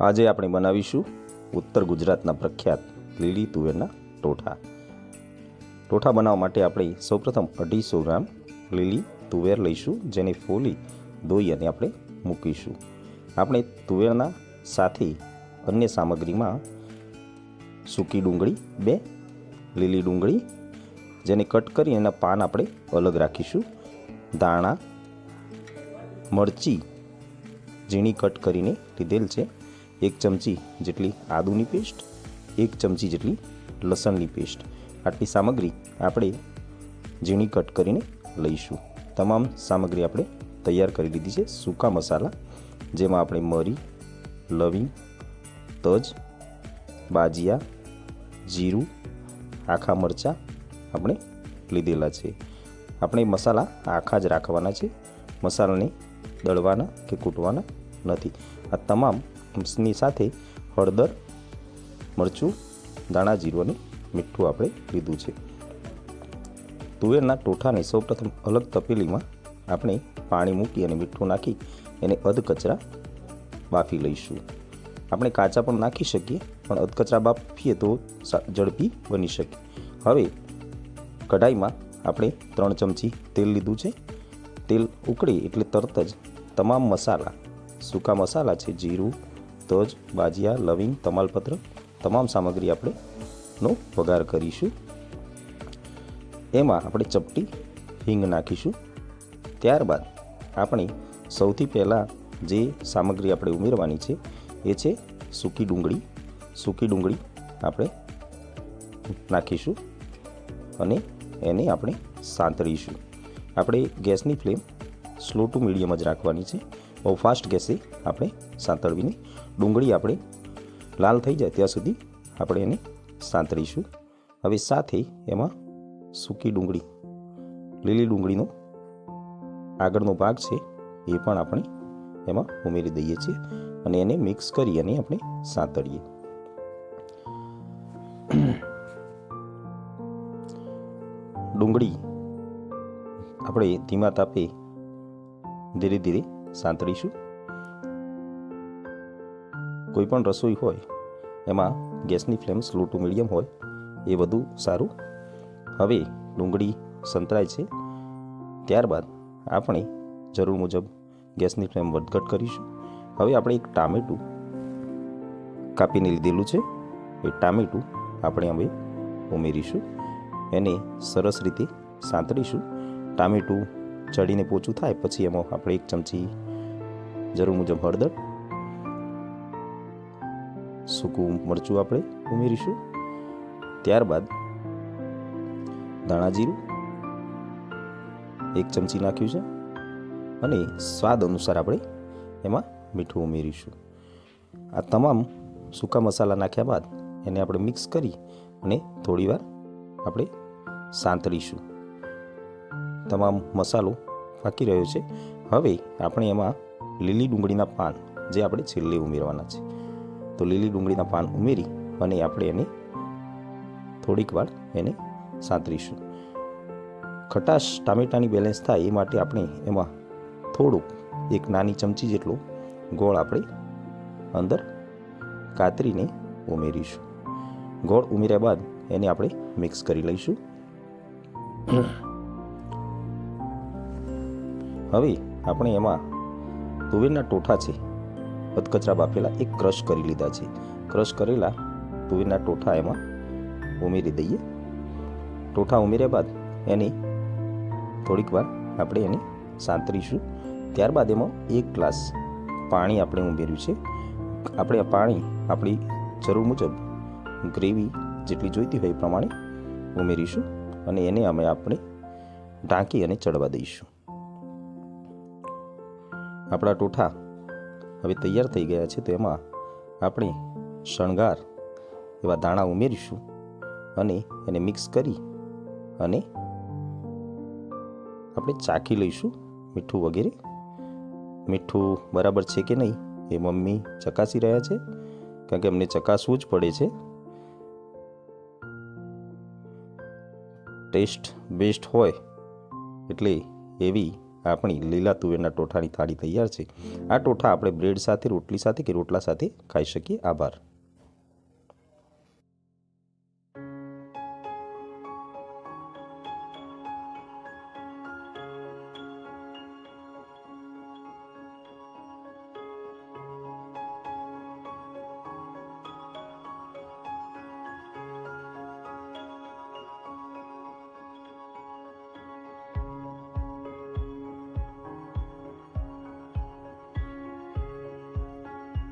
આજે આપણે બનાવીશું ઉત્તર ગુજરાતના પ્રખ્યાત લીલી તુવેરના ટોઠા. ટોઠા બનાવવા માટે આપણે સૌપ્રથમ અઢીસો ગ્રામ લીલી તુવેર લઈશું, જેને ફોલી ધોઈ અને આપણે મૂકીશું. આપણે તુવેરના સાથે અન્ય સામગ્રીમાં સૂકી ડુંગળી, બે લીલી ડુંગળી, જેને કટ કરી એના પાન આપણે અલગ રાખીશું. દાણા મરચી, ઝીણી કટ કરીને લીધેલ છે. એક ચમચી જેટલી આદુની પેસ્ટ, એક ચમચી જેટલી લસણની પેસ્ટ. આટલી સામગ્રી આપણે ઝીણી કટ કરીને લઈશું. તમામ સામગ્રી આપણે તૈયાર કરી લીધી છે સૂકા મસાલા, જેમાં આપણે મરી, લવિંગ, તજ, બાજિયા, જીરું, આખા મરચાં આપણે લીધેલા છે. આપણે મસાલા આખા જ રાખવાના છે. મસાલાને દળવાના કે કૂટવાના નથી. આ તમામ ની સાથે હળદર, મરચું દાણા જીરું મીઠું આપણે લીધું છે. તુવેરના ટોઠાને સૌપ્રથમ અલગ તપેલીમાં આપણે પાણી મૂકી અને મીઠું નાખી એને અધકચરા બાફી લઈશું. આપણે કાચા પણ નાખી શકીએ, પણ અધકચરા બાફીએ તો ઝડપી બની શકે. હવે કઢાઈમાં આપણે ત્રણ ચમચી તેલ લીધું છે. તેલ ઉકળે એટલે તરત જ તમામ મસાલા, સૂકા મસાલા છે, જીરું તજ બાજીયા, લવિંગ, તમાલપત્ર તમામ સામગ્રી આપણે નો વઘાર કરીશું. એમાં આપણે ચપટી, હિંગ નાખીશું. ત્યારબાદ આપણે સૌથી પહેલાં જે સામગ્રી આપણે ઉમેરવાની છે, એ છે સૂકી ડુંગળી. સૂકી ડુંગળી આપણે નાખીશું અને એને આપણે સાંતળીશું. આપણે ગેસની ફ્લેમ સ્લો ટુ મીડિયમ જ રાખવાની છે. બહુ ફાસ્ટ ગેસે આપણે સાંતળવીને ડુંગળી આપણે લાલ થઈ જાય ત્યાં સુધી આપણે એને સાંતળીશું. હવે સાથે એમાં સૂકી ડુંગળી, લીલી ડુંગળીનો આગળનો ભાગ છે એ પણ આપણે એમાં ઉમેરી દઈએ છીએ અને એને મિક્સ કરી અને આપણે સાંતળીએ. ડુંગળી આપણે ધીમા તાપે ધીરે ધીરે સાંતળીશું. કોઈ પણ રસોઈ હોય, એમાં ગેસની ફ્લેમ સ્લો ટુ મીડિયમ હોય, એ વધુ સારું. હવે ડુંગળી સંતરાય છે. ત્યારબાદ આપણે જરૂર મુજબ ગેસની ફ્લેમ વધઘટ કરીશું. હવે આપણે એક ટામેટું કાપીને લીધેલું છે. એ ટામેટું આપણે હવે ઉમેરીશું. એને સરસ રીતે સાંતળીશું. ટામેટું ચડીને પોચું થાય, પછી એમાં આપણે એક ચમચી જરૂર મુજબ હળદર સૂકું મરચું આપણે ઉમેરીશું. ત્યારબાદ ધાણા જીરું એક ચમચી નાખ્યું છે અને સ્વાદ અનુસાર આપણે એમાં મીઠું ઉમેરીશું. આ તમામ સૂકા મસાલા નાખ્યા બાદ એને આપણે મિક્સ કરી અને થોડીવાર આપણે સાંતળીશું. તમામ મસાલો ફાકી રહ્યો છે. હવે આપણે એમાં લીલી ડુંગળીના પાન જે આપણે છેલ્લે ઉમેરવાના છે. તો લીલી ડુંગળીના પાન ઉમેરી અને આપણે એને થોડીક વાર એને સાંતરીશું. ખટાશ ટામેટાની બેલેન્સ થાય એ માટે આપણે એમાં થોડુંક એક નાની ચમચી જેટલું ગોળ આપણે અંદર કાતરીને ઉમેરીશું. ગોળ ઉમેર્યા બાદ એને આપણે મિક્સ કરી લઈશું. હવે આપણે એમાં તુવેરના ટોઠા છે અધકચરા બાફેલા એક ક્રશ કરી લીધા છે. ક્રશ કરેલા તુવેરના ટોઠા એમાં ઉમેરી દઈએ. ટોઠા ઉમેર્યા બાદ એની થોડીક વાર આપણે એને સાંતરીશું. ત્યારબાદ એમાં એક ગ્લાસ પાણી આપણે ઉમેર્યું છે. આપણે આ પાણી આપણી જરૂર મુજબ ગ્રેવી જેટલી જોઈતી હોય એ પ્રમાણે ઉમેરીશું અને એને અમે આપણે ઢાંકી અને ચડવા દઈશું. આપણા ટોઠા હવે તૈયાર થઈ ગયા છે તો એમાં આપણે શણગાર એવા દાણા ઉમેરીશું અને એને મિક્સ કરી અને આપણે ચાખી લઈશું મીઠું વગેરે. મીઠું બરાબર છે કે નહીં એ મમ્મી ચકાસી રહ્યા છે, કારણ કે અમને ચકાસવું જ પડે છે. ટેસ્ટ બેસ્ટ હોય એટલે એવી આપણી લીલા તુવેરના ટોઠાની થાળી તૈયાર છે. આ ટોઠા આપણે બ્રેડ સાથે, રોટલી સાથે કે રોટલા સાથે ખાઈ શકીએ. આભાર.